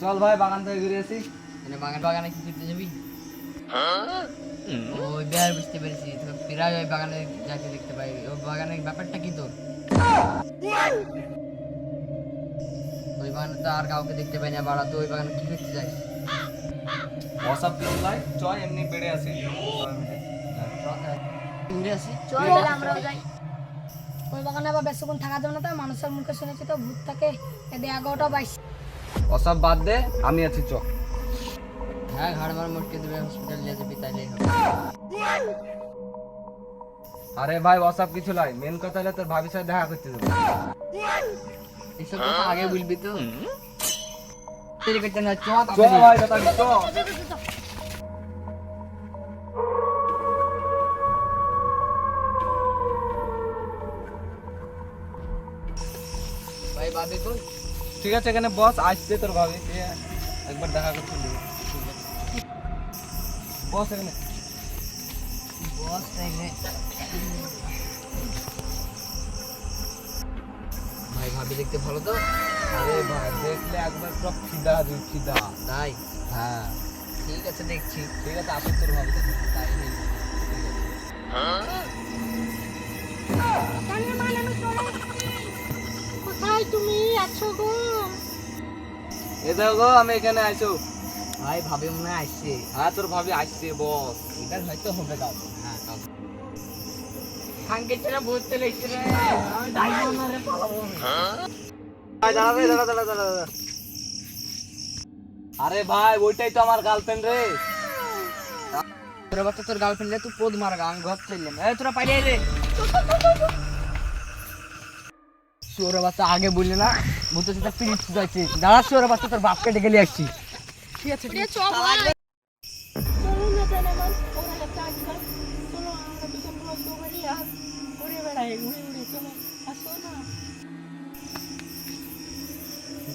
চল ভাই বাগান থেকে ঘুরে আসি। মানে বাগান বাগানে কি করতে যাবি? ওই বের বুঝতে পেরেছি। তো প্রায় ওই বাগানে যাইতে দেখতে পাই। ওই বাগানের ব্যাপারটা কি তোর? ওই বাগানে তো আর কাউকে দেখতে পাই না বাড়া। তো ওই বাগানে কি করতে যাই অসব কিছু নাই চ এমনি বেড়ে আসি। ঘুরে আসি? চল আমরাও যাই। ওই বাগানে আবার বেশিক্ষণ থাকা যাবে না তো মানুষের মুখে শুনেছি তো ভূত থাকে এগারোটা বাইশ অসব বাদ দে আমি আছি চ হ্যাঁ ঘাড় মার মোটকে দেবে হসপিটাল নিয়ে যাবি তাইলে আরে ভাই অসব কিছু নাই মেন কথা হলো তোর ভাবির সাথে দেখা করতে যাব এসব কথা আগে বলবি তো দেরি করতে না চ চ ভাই চ ভাবি কই ঠিক আছে এখানে বস আসছে তোর ভাবি। একবার দেখা করতে দিবি বস এখানে। বস ভাই ভাবি দেখতে ভালো তো? আরে ভাই দেখলে একবার সব ফিদা দিই ফিদা তাই? হ্যাঁ। ঠিক আছে দেখছি। ঠিক আছে আসুন তোর ভাবি। তাই আছো গো? এ দেখো আমি এখানে আইছো। ভাই ভাবি মনে হয় আসছে। হ্যাঁ তোর ভাবি আসছে বস। এটা হয়তো হবে হ্যাঁ লেগছে রে আমি যাইবো না রে। পালাবো ভাই দাঁড়া দাঁড়া দাঁড়া। আরে ভাই ওইটাই তো আমার গার্লফ্রেন্ড রে। তোর বাচ্চা তোর গার্লফ্রেন্ড তুই পোদ মারগা আমি ঘর চললাম এই তোরা পালিয়ে রে। শুয়োর বাচ্চা আগে বললি না পিরিচ যাচ্ছে দাঁড়া শুয়োর বাচ্চা তোর বাপকে ডেকে নিয়ে আসছি। ঠিক আছে?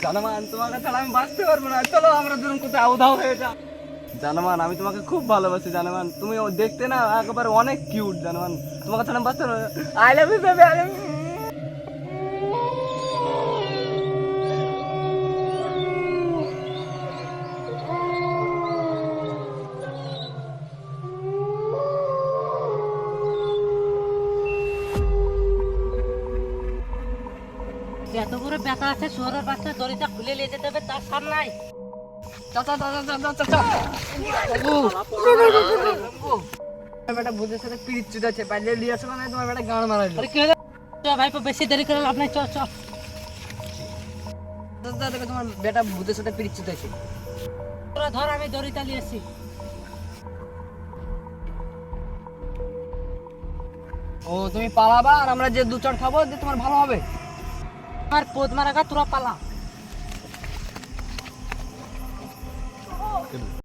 জানমান তোমাকে ছাড়া আমি বাঁচতে পারব না। চলো আমরা দুজন কোথায়? উধাও হয়ে যা জানমান আমি তোমাকে খুব ভালোবাসি জানমান। তুমি দেখতে না একবার অনেক কিউট জানমান। তোমাকে ছাড়া আমি বাঁচতে পারব I love you baby I love you এত করে ব্যথা আছে শহরের বাচ্চা দড়িটা খুলে নিয়ে যেতে হবে তার চাচা চাচা চাচা চাচা বেটা ভূতের সাথে পিরিচ চুদাচ্ছে পালিয়ে নিয়ে আসো না তোমার বেটা গান মারাইলো। আরে কি ভাইপো বেশি দেরি করে লাভ নাই চ চ তোমার বেটা ভূতের সাথে চুদাচ্ছে ধর আমি দড়িটা নিয়ে আসি। ও তুমি পালাবা আর আমরা যে দু চড় খাব যে তোমার ভালো হবে। আমার পোদ মারাগা তোরা পালা